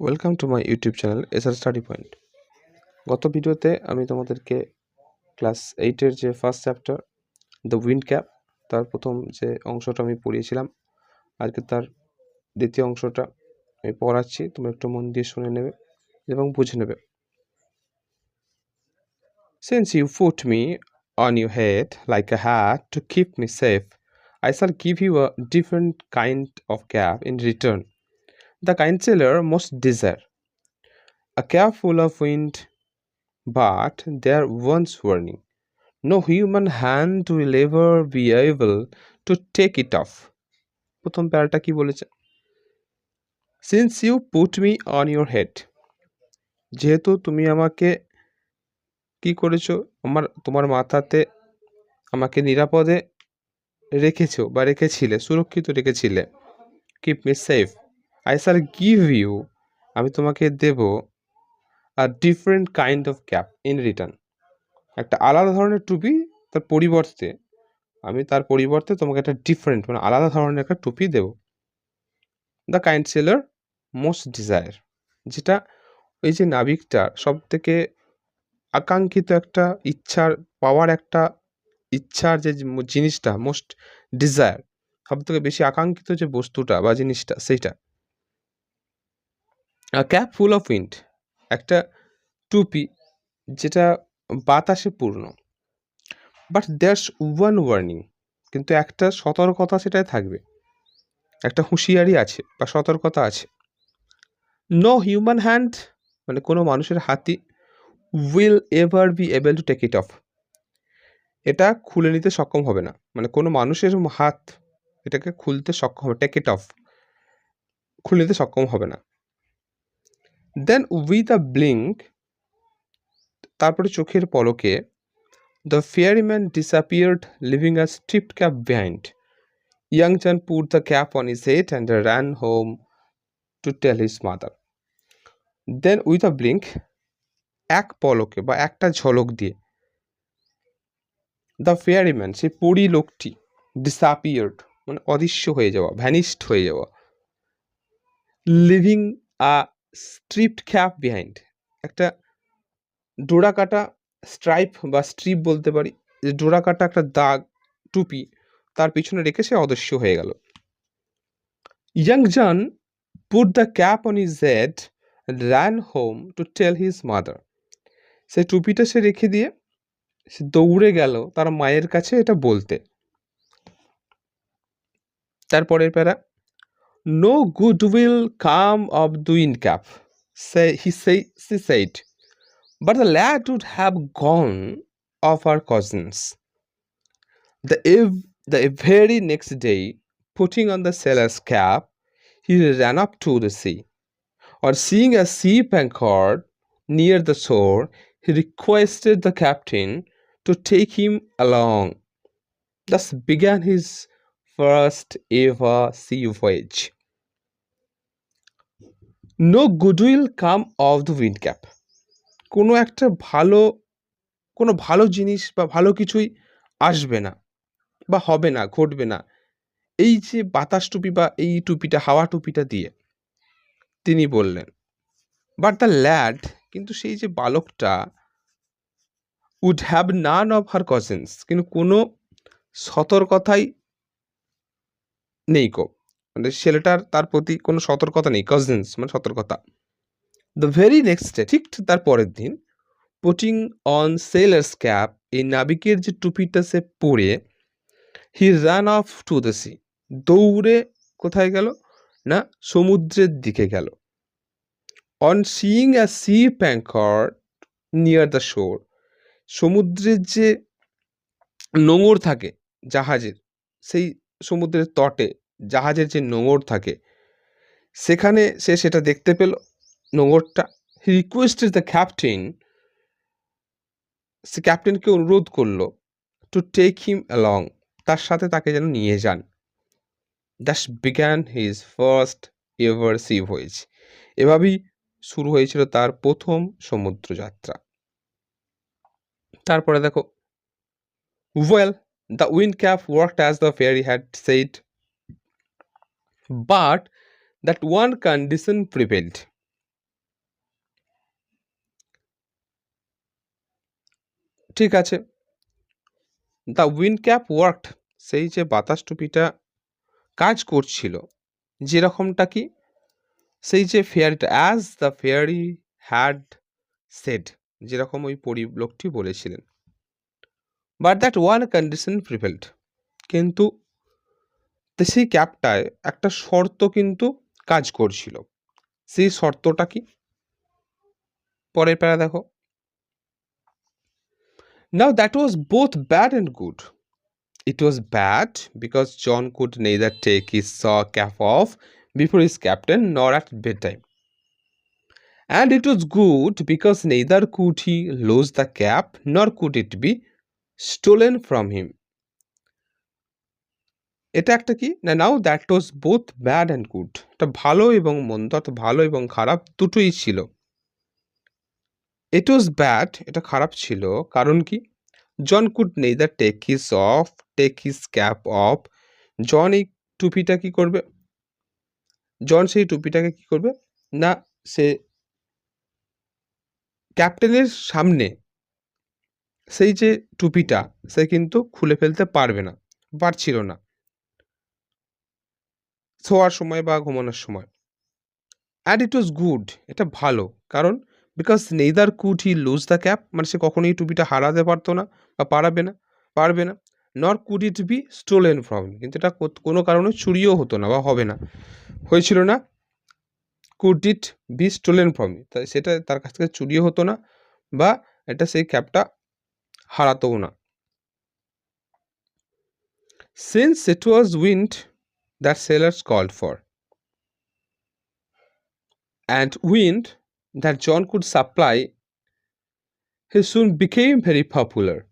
Welcome to my YouTube channel SR study point গত ভিডিওতে আমি তোমাদেরকে ক্লাস এইটের যে first chapter the wind cap তার প্রথম যে অংশটা আমি পড়িয়েছিলাম আজকে তার দ্বিতীয় অংশটা আমি পড়াচ্ছি তুমি একটু মন দিয়ে শুনে নেবে এবং বুঝে নেবে Since you put me on your head like a hat to keep me safe, I shall give you a different kind of cap in return. Kind sailor most desire. A cap full of wind, but there once warning. No human hand will ever be able to take it off. প্রথম প্যারাটা কি বলেছে since you put me on your head যেহেতু তুমি আমাকে কি করেছ আমার তোমার মাথাতে আমাকে নিরাপদে রেখেছো বা রেখেছিলে সুরক্ষিত রেখেছিলে keep me safe I shall give you, আমি তোমাকে দেব আর different kind of cap in return. একটা আলাদা ধরনের টুপি তার পরিবর্তে, আমি তার পরিবর্তে তোমাকে একটা ডিফারেন্ট মানে আলাদা ধরনের একটা টুপি দেব। The kind sailor most desire যেটা ওই যে নাবিকটার সব থেকে আকাঙ্ক্ষিত একটা ইচ্ছার, পাওয়ার একটা ইচ্ছার যে জিনিসটা মোস্ট ডিজায়ার সব থেকে বেশি আকাঙ্ক্ষিত যে বস্তুটা বা জিনিসটা, সেইটা। ক্যাপ ফুল অফ উইন্ড একটা টুপি যেটা বাতাসে পূর্ণ। বাট দেয়ার্স ওয়ান ওয়ার্নিং কিন্তু একটা সতর্কতা সেটাই থাকবে। একটা হুঁশিয়ারি আছে বা সতর্কতা আছে। নো হিউম্যান হ্যান্ড মানে কোনো মানুষের হাতি will ever be able to take it off এটা খুলে নিতে সক্ষম হবে না। মানে কোনো মানুষের হাত এটাকে খুলতে সক্ষম হবে টেক ইট অফ খুলে নিতে সক্ষম হবে না। দেন উইথ আ ব্লিঙ্ক তারপরে চোখের পলকে the fairy man disappeared leaving a striped cap behind young John put the cap on his head and ran home to tell his mother then with a blink এক পলকে বা একটা ঝলক দিয়ে the ফেয়ারিম্যান সেই পরি লোকটি ডিসঅ্যাপিয়ার্ড মানে অদৃশ্য হয়ে যাওয়া ভ্যানিস্ট হয়ে যাওয়া leaving a striped cap behind একটা ডোরা কাটা স্ট্রাইপ বা স্ট্রিপ বলতে পারি, যে ডোরা কাটা একটা দাগ, টুপি, তার পিছনে রেখে সে অদৃশ্য হয়ে গেল। Young John put the cap on his head ran home to tell his mother সেই টুপিটা সে রেখে দিয়ে সে দৌড়ে গেল তার মায়ের কাছে এটা বলতে। তারপরের প্যারা No good will come of doing cap," say, he say, she said. But the lad would have gone of her cousins. The, ev- the very next day, putting on the sailor's cap, he ran up to the sea. Or seeing a sea anchored near the shore, he requested the captain to take him along. Thus began his first ever sea voyage. No will come of the wind cap কোনো একটা ভালো, কোনো ভালো জিনিস বা ভালো কিছুই আসবে না বা হবে না, ঘটবে না। এই যে বাতাস টুপি বা এই টুপিটা, হাওয়া টুপিটা দিয়ে তিনি বললেন বাট দ্য ল্যাড কিন্তু সেই যে বালকটা would have none of her cautions কিন্তু কোনো সতর্কতাই নেই কো মানে ছেলেটার তার প্রতি কোনো সতর্কতা নেই কজেন্স মানে সতর্কতা। দ্য ভেরি নেক্সট ডে ঠিক তার পরের দিন পুটিং অন সেলার্স ক্যাপ এই নাবিকের যে টুপিটা সে পরে he ran off to the sea দৌড়ে কোথায় গেল? না, সমুদ্রের দিকে গেল। On seeing a ship anchor near the shore সমুদ্রের যে নোঙর থাকে, জাহাজের, সেই সমুদ্রের তটে জাহাজের যে নোঙর থাকে, সেখানে সে সেটা দেখতে পেল। নোঙরটা হি রিকোয়েস্টেড দ্য ক্যাপ্টেন সে ক্যাপ্টেনকে অনুরোধ করল টু টেক হিম অ্যালং তার সাথে তাকে যেন নিয়ে যান। Thus began his first ever sea voyage এভাবেই শুরু হয়েছিল তার প্রথম সমুদ্র যাত্রা তারপরে দেখো well the wind cap worked as the fairy had said but that one condition prevailed. ঠিক আছে। দ্য উইন্ড ক্যাপ ওয়ার্কড সেই যে বাতাস টুপিটা কাজ করছিল, যেরকমটা কি? সেই যে ফেয়ারিটা as the fairy had said যেরকম ওই পরিলোকটি বলেছিলেন। But that one condition prevailed কিন্তু তো সেই ক্যাবটায় একটা শর্ত কিন্তু কাজ করছিল। সেই শর্তটা কি? পরের প্যারা দেখো। Now that was both bad and good it was bad because John could neither take his saw cap off before his captain nor at bedtime and it was good because neither could he lose the cap nor could it be stolen from him. এটা একটা কি? না, now that was both bad and good এটা ভালো এবং মন্দ, অর্থাৎ ভালো এবং খারাপ দুটোই ছিল। ইট ওয়াজ ব্যাড এটা খারাপ ছিল। কারণ কি? John could neither take his off take his cap off John এই টুপিটা কি করবে? জন সেই টুপিটাকে কি করবে? না, সে ক্যাপ্টেনের সামনে সেই যে টুপিটা, সে কিন্তু খুলে ফেলতে পারবে না, পারছিল না। শোয়ার সময় বা ঘুমানোর সময়। অ্যান্ড ইট ওয়াজ গুড এটা ভালো। কারণ because neither could he lose the cap মানে সে কখনোই টুপিটা হারাতে পারতো না বা পারাবে না, পারবে না nor could it be stolen from কিন্তু এটা কোনো কারণে চুরিও হতো না বা হবে না। হয়েছিল না could it be stolen from তাই সেটা তার কাছ থেকে চুরিও হতো না বা এটা সেই ক্যাপটা হারাতও না। Since it was wind that sailors called for. And wind that John could supply, he soon became very popular.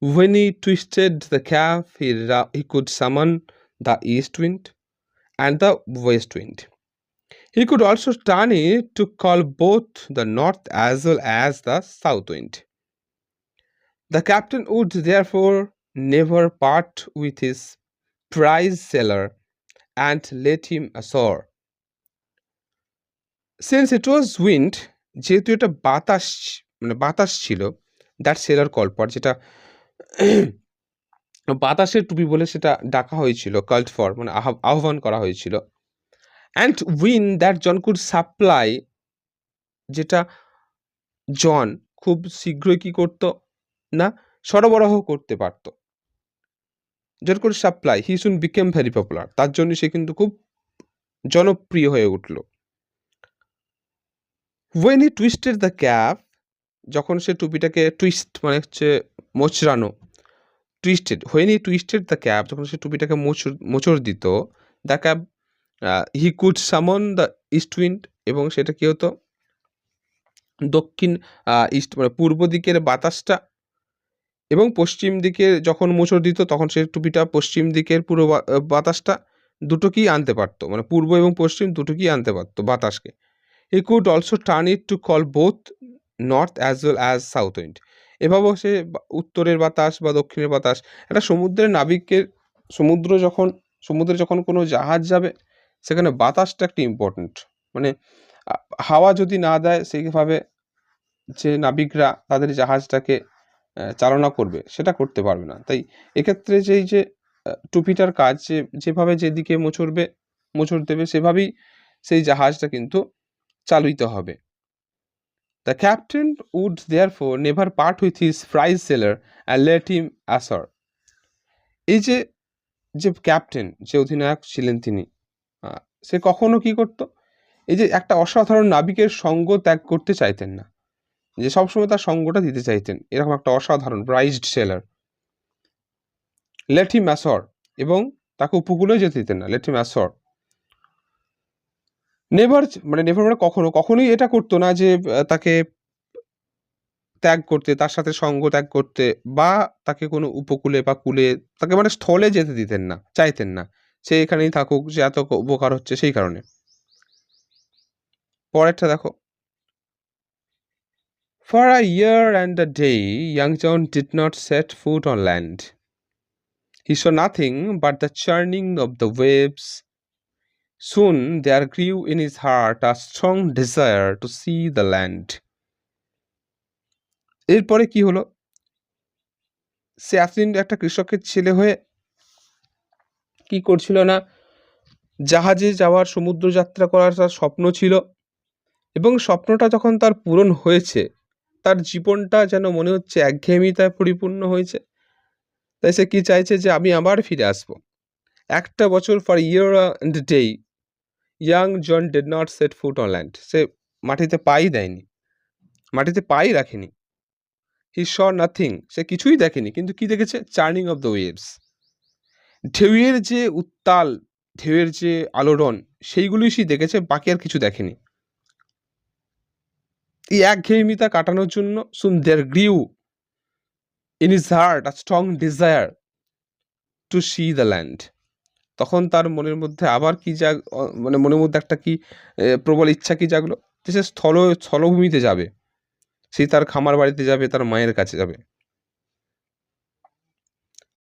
When he twisted the calf, he, he could summon the east wind and the west wind. He could also turn it to call both the north as well as the south wind. The captain would therefore never part with his prize seller and let him ashore. Since it was wind, যেহেতু এটা বাতাস মানে বাতাস ছিল that seller কল্পর যেটা বাতাসের টুপি বলে সেটা ডাকা হয়েছিল কাল্ট ফর মানে আহ্বান করা হয়েছিল and wind that John could supply যেটা জন খুব শীঘ্রই কি করতো না সরবরাহ করতে পারতো যের করে supply he soon became very popular তার জন্য সে কিন্তু খুব জনপ্রিয় হয়ে উঠল। When he twisted the cap যখন সে টুপিটাকে টুইস্ট মানে হচ্ছে মোচড়ানো twisted when he twisted the cap যখন সে টুপিটাকে মোচড় মোচড় দিত the cap he could summon the east wind এবং সেটা কী হতো? দক্ষিণ ইস্ট মানে পূর্ব দিকের বাতাসটা এবং পশ্চিম দিকে যখন মোচড় দিত, তখন সে টুপিটা পশ্চিম দিকের পুরো বাতাসটা দুটোকেই আনতে পারতো। মানে পূর্ব এবং পশ্চিম দুটোকেই আনতে পারতো বাতাসকে। He could also turn it to call both north as well as south wind এভাবেও সে উত্তরের বাতাস বা দক্ষিণের বাতাস, একটা সমুদ্রের নাবিকের সমুদ্র যখন, সমুদ্রে যখন কোনো জাহাজ যাবে, সেখানে বাতাসটা একটি ইম্পর্ট্যান্ট মানে হাওয়া যদি না দেয়, সেইভাবে যে নাবিকরা তাদের জাহাজটাকে চালনা করবে, সেটা করতে পারবে না। তাই এক্ষেত্রে যেই যে টুপিটার কাজ, যে, যেভাবে যেদিকে মোচড়বে, মোচড় দেবে, সেভাবেই সেই জাহাজটা কিন্তু চালিত হবে। The captain would therefore never part with his prize sailor and let him ashore এই যে যে ক্যাপ্টেন যে অধিনায়ক ছিলেন তিনি সে কখনো কি করত? এই যে একটা অসাধারণ নাবিকের সঙ্গ ত্যাগ করতে চাইতেন না। যে সবসময় তার সঙ্গটা দিতে চাইতেন। এরকম একটা অসাধারণ prized sailor let him ashore এবং তাকে উপকূলে যেতে দিতেন না লেট হিম অ্যাসর নেভার মানে নেভার মানে কখনো, কখনোই এটা করতো না যে তাকে ত্যাগ করতে, তার সাথে সঙ্গ ত্যাগ করতে বা তাকে কোনো উপকূলে বা কুলে, তাকে মানে স্থলে যেতে দিতেন না, চাইতেন না। সে এখানেই থাকুক যে এত উপকার হচ্ছে সেই কারণে। পরেরটা দেখো। For a year and a day, young John did not set foot on land. He saw nothing but the churning of the waves. Soon there grew in his heart a strong desire to see the land. এরপরে কি হলো সে এতদিন একটা কৃষকের ছেলে হয়ে কি করছিল না জাহাজে যাওয়ার সমুদ্র যাত্রা করার তার স্বপ্ন ছিল এবং স্বপ্নটা যখন তার পূরণ হয়েছে তার জীবনটা যেন মনে হচ্ছে একঘেয়েমিতায় পরিপূর্ণ হয়েছে। তাই সে কি চাইছে যে আমি আবার ফিরে আসব? একটা বছর for year and day young John did not set foot on land সে মাটিতে পাই দেয়নি, মাটিতে পাই রাখেনি। হি শ নাথিং সে কিছুই দেখেনি, কিন্তু কি দেখেছে? চার্নিং অফ দ্য ওয়েভস ঢেউয়ের যে উত্তাল, ঢেউয়ের যে আলোড়ন, সেইগুলোই সে দেখেছে, বাকি আর কিছু দেখেনি। এই একঘেয়েমিতা কাটানোর জন্য soon there grew in his heart a strong desire to see the land তখন তার মনের মধ্যে আবার কি জাগ মানে মনের মধ্যে একটা কি প্রবল ইচ্ছা কি জাগলো? যে সে স্থল, স্থলভূমিতে যাবে। সে তার খামার বাড়িতে যাবে, তার মায়ের কাছে যাবে।